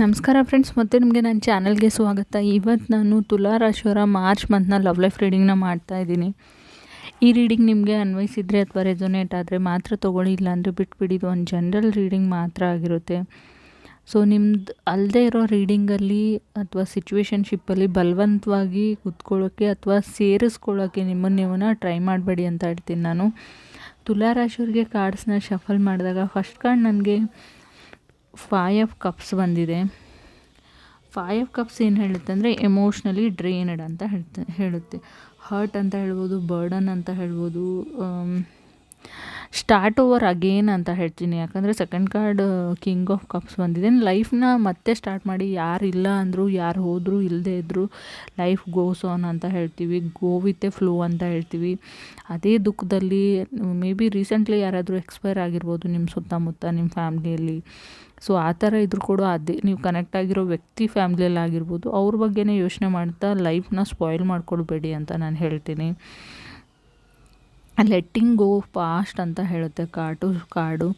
ನಮಸ್ಕಾರ ಫ್ರೆಂಡ್ಸ್ ಮತ್ತೆ ನಿಮಗೆ ನನ್ನ ಚಾನಲ್ಗೆ ಸ್ವಾಗತ. ಇವತ್ತು ನಾನು ತುಲಾ ರಾಶಿಯವರ ಮಾರ್ಚ್ ಮಂತ್ನ ಲವ್ ಲೈಫ್ ರೀಡಿಂಗ್ನ ಮಾಡ್ತಾ ಇದ್ದೀನಿ. ಈ ರೀಡಿಂಗ್ ನಿಮಗೆ ಅನ್ವಯಿಸಿದರೆ ಅಥವಾ ರೆಸೊನೇಟ್ ಆದರೆ ಮಾತ್ರ ತೊಗೊಳ್ಳಿ, ಇಲ್ಲಾಂದರೆ ಬಿಟ್ಬಿಡಿ. ಇದು ಒಂದು ಜನರಲ್ ರೀಡಿಂಗ್ ಮಾತ್ರ ಆಗಿರುತ್ತೆ. ಸೊ ನಿಮ್ದು ಅಲ್ಲದೆ ಇರೋ ರೀಡಿಂಗಲ್ಲಿ ಅಥವಾ ಸಿಚುವೇಶನ್ಶಿಪ್ಪಲ್ಲಿ ಬಲವಂತವಾಗಿ ಕುತ್ಕೊಳ್ಳೋಕ್ಕೆ ಅಥವಾ ಸೇರಿಸ್ಕೊಳ್ಳೋಕ್ಕೆ ನಿಮ್ಮನ್ನು ನೀವನ್ನ ಟ್ರೈ ಮಾಡಬೇಡಿ ಅಂತ ಹೇಳ್ತೀನಿ ನಾನು. ತುಲಾ ರಾಶಿಯವ್ರಿಗೆ ಕಾರ್ಡ್ಸ್ನ ಶಫಲ್ ಮಾಡಿದಾಗ ಫಸ್ಟ್ ಕಾರ್ಡ್ ನನಗೆ ಫೈ ಆಫ್ ಕಪ್ಸ್ ಬಂದಿದೆ. ಫೈ ಆಫ್ ಕಪ್ಸ್ ಏನು ಹೇಳುತ್ತೆ ಅಂದರೆ ಎಮೋಷ್ನಲಿ ಡ್ರೈನಡ್ ಅಂತ ಹೇಳ್ತೆ, ಹೇಳುತ್ತೆ. ಹರ್ಟ್ ಅಂತ ಹೇಳ್ಬೋದು ಬರ್ಡನ್ ಅಂತ ಹೇಳ್ಬೋದು ಸ್ಟಾರ್ಟ್ ಓವರ್ ಅಗೇನ್ ಅಂತ ಹೇಳ್ತೀನಿ. ಯಾಕಂದರೆ second card king of cups ಬಂದಿದೆ. ಲೈಫ್ನ ಮತ್ತೆ ಸ್ಟಾರ್ಟ್ ಮಾಡಿ, ಯಾರು ಇಲ್ಲ ಅಂದರು, ಯಾರು ಹೋದರೂ ಇಲ್ಲದೆ ಇದ್ದರೂ ಲೈಫ್ ಗೋಸ್ ಆನ್ ಅಂತ ಹೇಳ್ತೀವಿ. ಗೋ ವಿತ್ ಎ ಫ್ಲೋ ಅಂತ ಹೇಳ್ತೀವಿ. ಅದೇ ದುಃಖದಲ್ಲಿ ಮೇ ಬಿ ರೀಸೆಂಟ್ಲಿ ಯಾರಾದರೂ ಎಕ್ಸ್ಪೈರ್ ಆಗಿರ್ಬೋದು ನಿಮ್ಮ ಸುತ್ತಮುತ್ತ ನಿಮ್ಮ ಫ್ಯಾಮ್ಲಿಯಲ್ಲಿ ಸೊ ಆ ಥರ ಇದ್ರೂ ಕೂಡ ಅದೇ, ನೀವು ಕನೆಕ್ಟ್ ಆಗಿರೋ ವ್ಯಕ್ತಿ ಫ್ಯಾಮಿಲಿಯಲ್ಲಿ ಆಗಿರ್ಬೋದು, ಅವ್ರ ಬಗ್ಗೆನೇ ಯೋಚನೆ ಮಾಡ್ತಾ ಲೈಫ್ನ ಸ್ಪಾಯ್ಲ್ ಮಾಡ್ಕೊಳ್ಬೇಡಿ ಅಂತ ನಾನು ಹೇಳ್ತೀನಿ. ಲೆಟ್ಟಿಂಗ್ ಗೋ ಫಾಸ್ಟ್ ಅಂತ ಹೇಳುತ್ತೆ, ಕಾಟು ಕಾರ್ಡು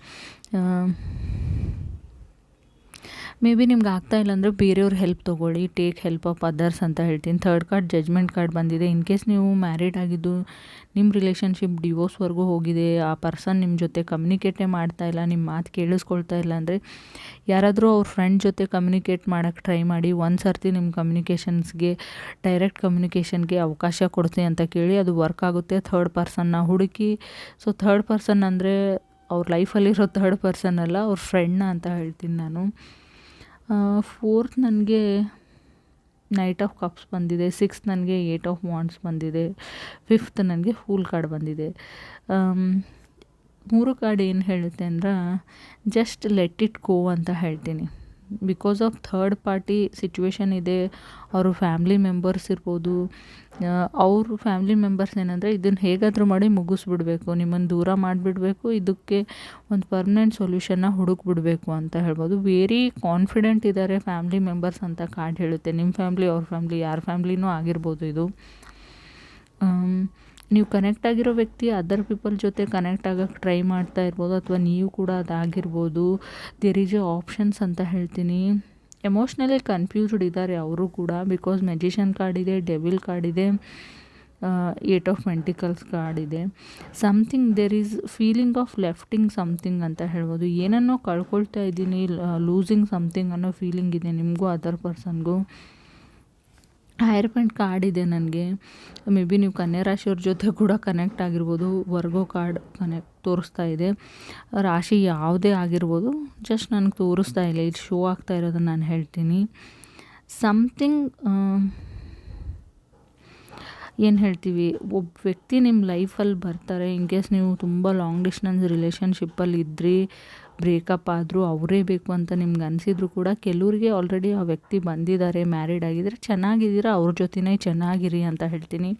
ಮೇ ಬಿ ನಿಮ್ಗೆ ಆಗ್ತಾ ಇಲ್ಲ ಅಂದರೆ ಬೇರೆಯವ್ರ ಹೆಲ್ಪ್ ತೊಗೊಳ್ಳಿ ಟೇಕ್ ಹೆಲ್ಪ್ ಆಫ್ ಅದರ್ಸ್ ಅಂತ ಹೇಳ್ತೀನಿ. ಥರ್ಡ್ ಕಾರ್ಡ್ ಜಜ್ಮೆಂಟ್ ಕಾರ್ಡ್ ಬಂದಿದೆ. ಇನ್ ಕೇಸ್ ನೀವು ಮ್ಯಾರಿಡ್ ಆಗಿದ್ದು ನಿಮ್ಮ ರಿಲೇಷನ್ಶಿಪ್ ಡಿವೋರ್ಸ್ವರೆಗೂ ಹೋಗಿದೆ, ಆ ಪರ್ಸನ್ ನಿಮ್ಮ ಜೊತೆ ಕಮ್ಯುನಿಕೇಟೇ ಮಾಡ್ತಾ ಇಲ್ಲ ನಿಮ್ಮ ಮಾತು ಕೇಳಿಸ್ಕೊಳ್ತಾ ಇಲ್ಲ ಅಂದರೆ ಯಾರಾದರೂ ಅವ್ರ ಫ್ರೆಂಡ್ ಜೊತೆ ಕಮ್ಯುನಿಕೇಟ್ ಮಾಡೋಕ್ಕೆ ಟ್ರೈ ಮಾಡಿ, ಒಂದು ಸರ್ತಿ ನಿಮ್ಮ ಕಮ್ಯುನಿಕೇಷನ್ಸ್ಗೆ ಡೈರೆಕ್ಟ್ ಕಮ್ಯುನಿಕೇಷನ್ಗೆ ಅವಕಾಶ ಕೊಡ್ತೀನಿ ಅಂತ ಕೇಳಿ ಅದು ವರ್ಕ್ ಆಗುತ್ತೆ. ಥರ್ಡ್ ಪರ್ಸನ್ನ ಹುಡುಕಿ ಸೊ ಥರ್ಡ್ ಪರ್ಸನ್ ಅಂದರೆ ಅವ್ರ ಲೈಫಲ್ಲಿರೋ ಥರ್ಡ್ ಪರ್ಸನ್ ಅಲ್ಲ, ಅವ್ರ ಫ್ರೆಂಡ್ನ ಅಂತ ಹೇಳ್ತೀನಿ ನಾನು. ಫೋರ್ತ್ ನನಗೆ ನೈಟ್ ಆಫ್ ಕಪ್ಸ್ ಬಂದಿದೆ. ಸಿಕ್ಸ್ತ್ ನನಗೆ ಏಟ್ ಆಫ್ ವಾಂಡ್ಸ್ ಬಂದಿದೆ. ಫಿಫ್ತ್ ನನಗೆ ಫೂಲ್ ಕಾರ್ಡ್ ಬಂದಿದೆ. ಮೂರು ಕಾರ್ಡ್ ಏನು ಹೇಳುತ್ತೆ ಅಂದ್ರೆ ಜಸ್ಟ್ ಲೆಟ್ ಇಟ್ ಗೋ ಅಂತ ಹೇಳ್ತೀನಿ. Because of third party situation ಇದೆ, ಅವ್ರ ಫ್ಯಾಮ್ಲಿ ಮೆಂಬರ್ಸ್ ಇರ್ಬೋದು ಅವ್ರ ಫ್ಯಾಮ್ಲಿ ಮೆಂಬರ್ಸ್ ಏನಂದರೆ ಇದನ್ನು ಹೇಗಾದರೂ ಮಾಡಿ ಮುಗಿಸ್ಬಿಡ್ಬೇಕು ನಿಮ್ಮನ್ನು ದೂರ ಮಾಡಿಬಿಡಬೇಕು, ಇದಕ್ಕೆ ಒಂದು ಪರ್ಮನೆಂಟ್ ಸೊಲ್ಯೂಷನ್ನ ಹುಡುಕ್ಬಿಡ್ಬೇಕು ಅಂತ ಹೇಳ್ಬೋದು. ವೆರಿ ಕಾನ್ಫಿಡೆಂಟ್ ಇದ್ದಾರೆ ಫ್ಯಾಮ್ಲಿ ಮೆಂಬರ್ಸ್ ಅಂತ ಕಾರ್ಡ್ ಹೇಳುತ್ತೆ. ನಿಮ್ಮ ಫ್ಯಾಮ್ಲಿ ಅವ್ರ ಫ್ಯಾಮ್ಲಿ ಯಾರ ಫ್ಯಾಮ್ಲಿನೂ ಆಗಿರ್ಬೋದು ಇದು. ನೀವು ಕನೆಕ್ಟ್ ಆಗಿರೋ ವ್ಯಕ್ತಿ ಅದರ್ ಪೀಪಲ್ ಜೊತೆ ಕನೆಕ್ಟ್ ಆಗೋಕ್ಕೆ ಟ್ರೈ ಮಾಡ್ತಾ ಇರ್ಬೋದು ಅಥವಾ ನೀವು ಕೂಡ ಅದಾಗಿರ್ಬೋದು. ದೇರ್ ಈಸ್ ಎ ಆಪ್ಷನ್ಸ್ ಅಂತ ಹೇಳ್ತೀನಿ. ಎಮೋಷ್ನಲಿ ಕನ್ಫ್ಯೂಸ್ಡ್ ಇದ್ದಾರೆ ಅವರು ಕೂಡ ಬಿಕಾಸ್ ಮೆಜಿಷನ್ ಕಾರ್ಡ್ ಇದೆ ಡೆವಿಲ್ ಕಾರ್ಡ್ ಇದೆ ಏಟ್ ಆಫ್ ಮೆಂಟಿಕಲ್ಸ್ ಕಾರ್ಡ್ ಇದೆ. Something there is feeling of lifting something ಅಂತ ಹೇಳ್ಬೋದು. ಏನನ್ನೋ ಕಳ್ಕೊಳ್ತಾ ಇದ್ದೀನಿ ಲೂಸಿಂಗ್ ಸಮ್ಥಿಂಗ್ ಅನ್ನೋ ಫೀಲಿಂಗ್ ಇದೆ ನಿಮಗೂ ಅದರ್ ಪರ್ಸನ್ಗೂ ಹೈರ್ ಪಾಯಿಂಟ್ ಕಾರ್ಡ್ ಇದೆ ನನಗೆ. ಮೇ ಬಿ ನೀವು ಕನ್ಯಾ ರಾಶಿಯವ್ರ ಜೊತೆ ಕೂಡ ಕನೆಕ್ಟ್ ಆಗಿರ್ಬೋದು. ವರ್ಗೋ ಕಾರ್ಡ್ ಕನೆಕ್ಟ್ ತೋರಿಸ್ತಾ ಇದೆ. ರಾಶಿ ಯಾವುದೇ ಆಗಿರ್ಬೋದು. ಜಸ್ಟ್ ನನಗೆ ತೋರಿಸ್ತಾ ಇಲ್ಲ. ಇದು ಶೋ ಆಗ್ತಾ ಇರೋದನ್ನು ನಾನು ಹೇಳ್ತೀನಿ. ಸಮಥಿಂಗ್ ಏನು ಹೇಳ್ತೀವಿ? ಒಬ್ಬ ವ್ಯಕ್ತಿ ನಿಮ್ಮ ಲೈಫಲ್ಲಿ ಬರ್ತಾರೆ, ಇನ್ ಕೇಸ್ ನೀವು ತುಂಬ ಲಾಂಗ್ ಡಿಸ್ಟೆನ್ಸ್ ರಿಲೇಷನ್ಶಿಪ್ಪಲ್ಲಿ ಇದ್ರಿ ಬ್ರೇಕಪ್ ಆದರೂ ಅವರೇ ಬೇಕು ಅಂತ ನಿಮ್ಗೆ ಅನಿಸಿದ್ರು ಕೂಡ ಕೆಲವ್ರಿಗೆ ಆಲ್ರೆಡಿ ಆ ವ್ಯಕ್ತಿ ಬಂದಿದ್ದಾರೆ ಮ್ಯಾರಿಡ್ ಆಗಿದ್ದರೆ ಚೆನ್ನಾಗಿದ್ದೀರ, ಅವ್ರ ಜೊತೆನೇ ಚೆನ್ನಾಗಿರಿ ಅಂತ ಹೇಳ್ತೀನಿ.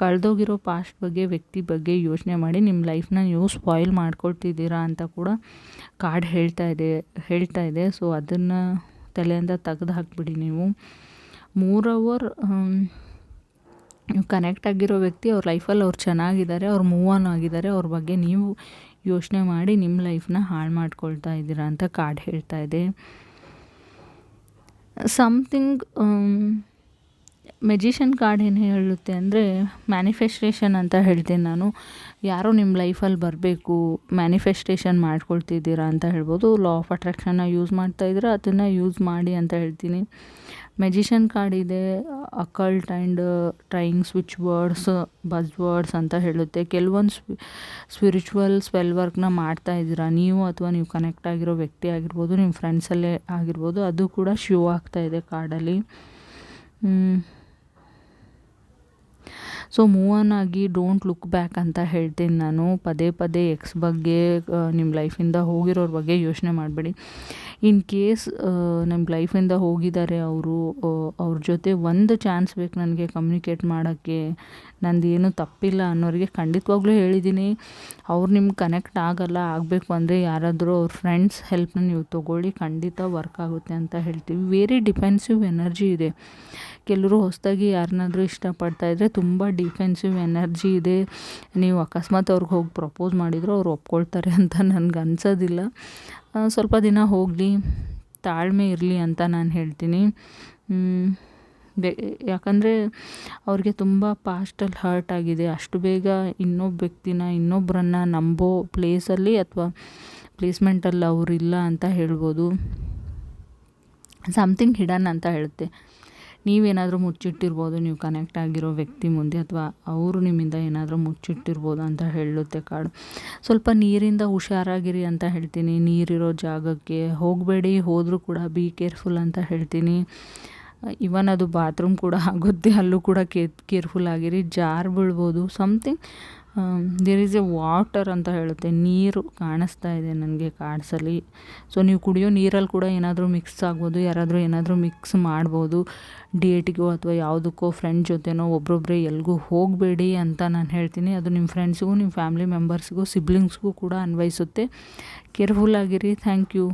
ಕಳೆದೋಗಿರೋ ಪಾಸ್ಟ್ ಬಗ್ಗೆ, ವ್ಯಕ್ತಿ ಬಗ್ಗೆ ಯೋಚನೆ ಮಾಡಿ ನಿಮ್ಮ ಲೈಫ್ನ ನೀವು ಸ್ಪಾಯ್ಲ್ ಮಾಡ್ಕೊಳ್ತಿದ್ದೀರಾ ಅಂತ ಕೂಡ ಕಾರ್ಡ್ ಹೇಳ್ತಾ ಇದೆ ಹೇಳ್ತಾ ಇದೆ. ಸೊ ಅದನ್ನು ತಲೆಯಿಂದ ತೆಗೆದು ಹಾಕ್ಬಿಡಿ ನೀವು. ಮೂರ್ ಅವರ್ ಕನೆಕ್ಟ್ ಆಗಿರೋ ವ್ಯಕ್ತಿ ಅವ್ರ ಲೈಫಲ್ಲಿ ಅವ್ರು ಚೆನ್ನಾಗಿದ್ದಾರೆ, ಅವ್ರು ಮೂವ್ ಆನ್ ಆಗಿದ್ದಾರೆ, ಅವ್ರ ಬಗ್ಗೆ ನೀವು ಯೋಚನೆ ಮಾಡಿ ನಿಮ್ಮ ಲೈಫ್ನ ಹಾಳು ಮಾಡ್ಕೊಳ್ತಾ ಇದ್ದೀರಾ ಅಂತ ಕಾರ್ಡ್ ಹೇಳ್ತಾ ಇದೆ. ಸಮಥಿಂಗ್ ಮೆಜಿಷನ್ ಕಾರ್ಡ್ ಏನು ಹೇಳುತ್ತೆ ಅಂದರೆ ಮ್ಯಾನಿಫೆಸ್ಟೇಷನ್ ಅಂತ ಹೇಳ್ತೀನಿ ನಾನು. ಯಾರೋ ನಿಮ್ಮ ಲೈಫಲ್ಲಿ ಬರಬೇಕು ಮ್ಯಾನಿಫೆಸ್ಟೇಷನ್ ಮಾಡ್ಕೊಳ್ತಿದ್ದೀರಾ ಅಂತ ಹೇಳ್ಬೋದು. ಲಾ ಆಫ್ ಅಟ್ರಾಕ್ಷನ್ನ ಯೂಸ್ ಮಾಡ್ತಾ ಇದ್ದೀರಾ, ಅದನ್ನು ಯೂಸ್ ಮಾಡಿ ಅಂತ ಹೇಳ್ತೀನಿ. ಮೆಜಿಷನ್ ಕಾರ್ಡ್ ಇದೆ occult and trying switch words buzz words ಅಂತ ಹೇಳುತ್ತೆ. ಕೆಲವೊಂದು ಸ್ಪಿರಿಚುವಲ್ ಸ್ವೆಲ್ ವರ್ಕ್ನ ಮಾಡ್ತಾ ಇದ್ದೀರಾ? ನೀವು ಅಥವಾ ನೀವು ಕನೆಕ್ಟ್ ಆಗಿರೋ ವ್ಯಕ್ತಿ ಆಗಿರ್ಬೋದು ನಿಮ್ಮ ಫ್ರೆಂಡ್ಸಲ್ಲೇ ಆಗಿರ್ಬೋದು, ಅದು ಕೂಡ ಶೋ ಆಗ್ತಾ ಇದೆ ಕಾರ್ಡಲ್ಲಿ ಸೊ ಮೂವ್ ಆನ್ ಆಗಿ ಡೋಂಟ್ ಲುಕ್ ಬ್ಯಾಕ್ ಅಂತ ಹೇಳ್ತೀನಿ ನಾನು. ಪದೇ ಪದೇ ಎಕ್ಸ್ ಬಗ್ಗೆ ನಿಮ್ಮ ಲೈಫಿಂದ ಹೋಗಿರೋರ ಬಗ್ಗೆ ಯೋಚನೆ ಮಾಡಬೇಡಿ. ಇನ್ ಕೇಸ್ ನಮ್ಮ ಲೈಫಿಂದ ಹೋಗಿದ್ದಾರೆ ಅವರು ಅವ್ರ ಜೊತೆ ಒಂದು ಚಾನ್ಸ್ ಬೇಕು ನನಗೆ ಕಮ್ಯುನಿಕೇಟ್ ಮಾಡೋಕ್ಕೆ. ನಂದು ತಪ್ಪಿಲ್ಲ ಅನ್ನೋರಿಗೆ ಖಂಡಿತವಾಗ್ಲೂ ಹೇಳಿದ್ದೀನಿ. ಅವ್ರು ನಿಮ್ಗೆ ಕನೆಕ್ಟ್ ಆಗಲ್ಲ, ಆಗಬೇಕು ಅಂದರೆ ಯಾರಾದರೂ ಅವ್ರ ಫ್ರೆಂಡ್ಸ್ ಹೆಲ್ಪ್ನ ನೀವು ತೊಗೊಳ್ಳಿ. ಖಂಡಿತ ವರ್ಕ್ ಆಗುತ್ತೆ ಅಂತ ಹೇಳ್ತೀವಿ. ವೆರಿ ಡಿಫೆನ್ಸಿವ್ ಎನರ್ಜಿ ಇದೆ. ಕೆಲವರು ಹೊಸದಾಗಿ ಯಾರನ್ನಾದರೂ ಇಷ್ಟಪಡ್ತಾ ಇದ್ದರೆ ತುಂಬ ಡಿಫೆನ್ಸಿವ್ ಎನರ್ಜಿ ಇದೆ. ನೀವು ಅಕಸ್ಮಾತ್ ಅವ್ರಿಗೆ ಹೋಗಿ ಪ್ರಪೋಸ್ ಮಾಡಿದ್ರು ಅವ್ರು ಒಪ್ಕೊಳ್ತಾರೆ ಅಂತ ನನಗೆ ಅನ್ಸೋದಿಲ್ಲ. ಸ್ವಲ್ಪ ದಿನ ಹೋಗಲಿ, ತಾಳ್ಮೆ ಇರಲಿ ಅಂತ ನಾನು ಹೇಳ್ತೀನಿ. ಬೆ, ಯಾಕಂದರೆ ಅವ್ರಿಗೆ ತುಂಬ ಪಾಸ್ಟಲ್ಲಿ ಹರ್ಟ್ ಆಗಿದೆ. ಅಷ್ಟು ಬೇಗ ಇನ್ನೊಬ್ಬ ವ್ಯಕ್ತಿನ ಇನ್ನೊಬ್ಬರನ್ನ ನಂಬೋ ಪ್ಲೇಸಲ್ಲಿ ಅಥವಾ ಪ್ಲೇಸ್ಮೆಂಟಲ್ಲಿ ಅವರಿಲ್ಲ ಅಂತ ಹೇಳ್ಬೋದು. ಸಮಥಿಂಗ್ ಹಿಡನ್ ಅಂತ ಹೇಳುತ್ತೆ. ನೀವೇನಾದರೂ ಮುಚ್ಚಿಟ್ಟಿರ್ಬೋದು, ನೀವು ಕನೆಕ್ಟ್ ಆಗಿರೋ ವ್ಯಕ್ತಿ ಮುಂದೆ ಅಥವಾ ಅವರು ನಿಮ್ಮಿಂದ ಏನಾದರೂ ಮುಚ್ಚಿಟ್ಟಿರ್ಬೋದು ಅಂತ ಹೇಳುತ್ತೆ ಕಾಡು. ಸ್ವಲ್ಪ ನೀರಿಂದ ಹುಷಾರಾಗಿರಿ ಅಂತ ಹೇಳ್ತೀನಿ. ನೀರಿರೋ ಜಾಗಕ್ಕೆ ಹೋಗಬೇಡಿ, ಹೋದರೂ ಕೂಡ ಬಿ ಕೇರ್ಫುಲ್ ಅಂತ ಹೇಳ್ತೀನಿ. ಇವನ್ ಅದು ಬಾತ್ರೂಮ್ ಕೂಡ ಆಗುತ್ತೆ, ಅಲ್ಲೂ ಕೂಡ ಕೇರ್ಫುಲ್ ಆಗಿರಿ ಜಾರ್ ಬೀಳ್ಬೋದು something there is a water ಅಂತ ಹೇಳುತ್ತೆ, ನೀರು ಕಾಣಿಸ್ತಾ ಇದೆ ನನಗೆ ಕಾಡ್ಸಲ್ಲಿ. ಸೊ ನೀವು ಕುಡಿಯೋ ನೀರಲ್ಲಿ ಕೂಡ ಏನಾದರೂ ಮಿಕ್ಸ್ ಆಗ್ಬೋದು, ಯಾರಾದರೂ ಏನಾದರೂ ಮಿಕ್ಸ್ ಮಾಡ್ಬೋದು ಡೇಟ್ಗೋ ಅಥವಾ ಯಾವುದಕ್ಕೋ ಫ್ರೆಂಡ್ ಜೊತೆನೋ ಒಬ್ಬರೊಬ್ಬರೇ ಎಲ್ಗೂ ಹೋಗಬೇಡಿ ಅಂತ ನಾನು ಹೇಳ್ತೀನಿ. ಅದು ನಿಮ್ಮ ಫ್ರೆಂಡ್ಸ್ಗೂ ನಿಮ್ಮ ಫ್ಯಾಮಿಲಿ ಮೆಂಬರ್ಸ್ಗೂ ಸಿಬ್ಲಿಂಗ್ಸ್ಗೂ ಕೂಡ ಅನ್ವಯಿಸುತ್ತೆ. ಕೇರ್ಫುಲ್ ಆಗಿರಿ ಥ್ಯಾಂಕ್ ಯು